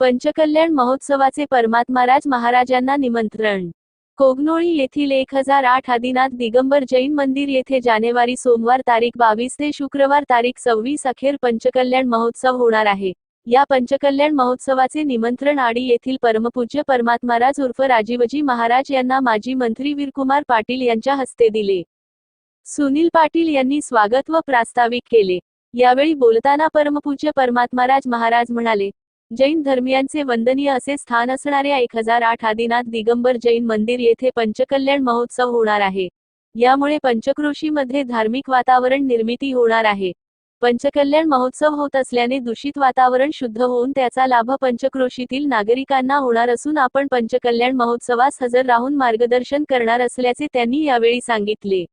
पंचकल्याण महोत्सवाचे परमात्माराज महाराजांना निमंत्रण. कोगनोळी येथील एक हजार आठ आदिनाथ दिगंबर जैन मंदिर येथे जानेवारी सोमवार तारीख बावीस ते शुक्रवार तारीख सव्वीस अखेर पंचकल्याण महोत्सव होणार आहे. या पंचकल्याण महोत्सवाचे निमंत्रण आडी येथील परमपूज्य परमात्माराज उर्फ राजीवजी महाराज यांना माजी मंत्री वीरकुमार पाटील यांच्या हस्ते दिले. सुनील पाटील यांनी स्वागत व प्रास्ताविक केले. यावेळी बोलताना परमपूज्य परमात्माराज महाराज म्हणाले जैन धर्मियांचे वंदनीय असे स्थान असणाऱ्या एक हजार आठ आदिनाथ दिगंबर जैन मंदिर येथे पंचकल्याण महोत्सव होणार आहे. यामुळे पंचक्रोशीमध्ये धार्मिक वातावरण निर्मिती होणार आहे. पंचकल्याण महोत्सव होत असल्याने दूषित वातावरण शुद्ध होऊन त्याचा लाभ पंचक्रोशीतील नागरिकांना होणार असून आपण पंचकल्याण महोत्सवास हजर राहून मार्गदर्शन करणार असल्याचे त्यांनी यावेळी सांगितले.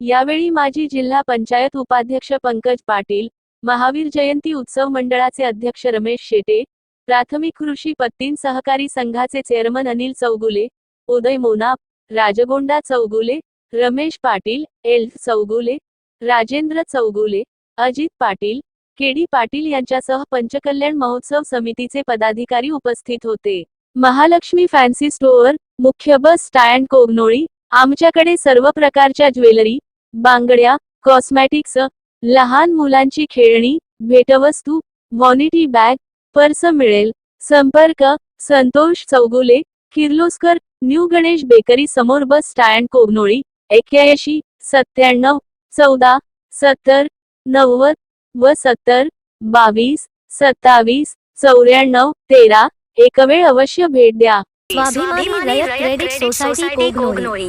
यावेळी माजी जिल्हा पंचायत उपाध्यक्ष पंकज पाटील महावीर जयंती उत्सव मंडळाचे अध्यक्ष रमेश शेटे प्राथमिक कृषी पत्तीन सहकारी संघाचे chairman Anil Chougule Uday Monap Rajgonda Chougule Ramesh Patil L Chougule Rajendra Chougule Ajit Patil K D Patil यांच्यासह पंचकल्याण महोत्सव समितीचे पदाधिकारी उपस्थित होते. महालक्ष्मी फॅन्सी स्टोअर मुख्य बस स्टँड कोगनोळी आमच्याकडे सर्व प्रकारच्या ज्वेलरी बांगड्या कॉस्मॅटिक्स लहान मुलांची खेळणी भेटवस्तू वॉनिटी बॅग पर्स मिळेल. संपर्क संतोष चौगुले किर्लोस्कर न्यू गणेश बेकरी समोर बस स्टँड कोगनोळी एक्क्याऐंशी सत्त्याण्णव चौदा सत्तर नव्वद व सत्तर बावीस सत्तावीस चौऱ्याण्णव तेरा. एकवेळ अवश्य भेट द्या. स्वाभिमानी रयत क्रेडिट सोसायटी कोगनोळी.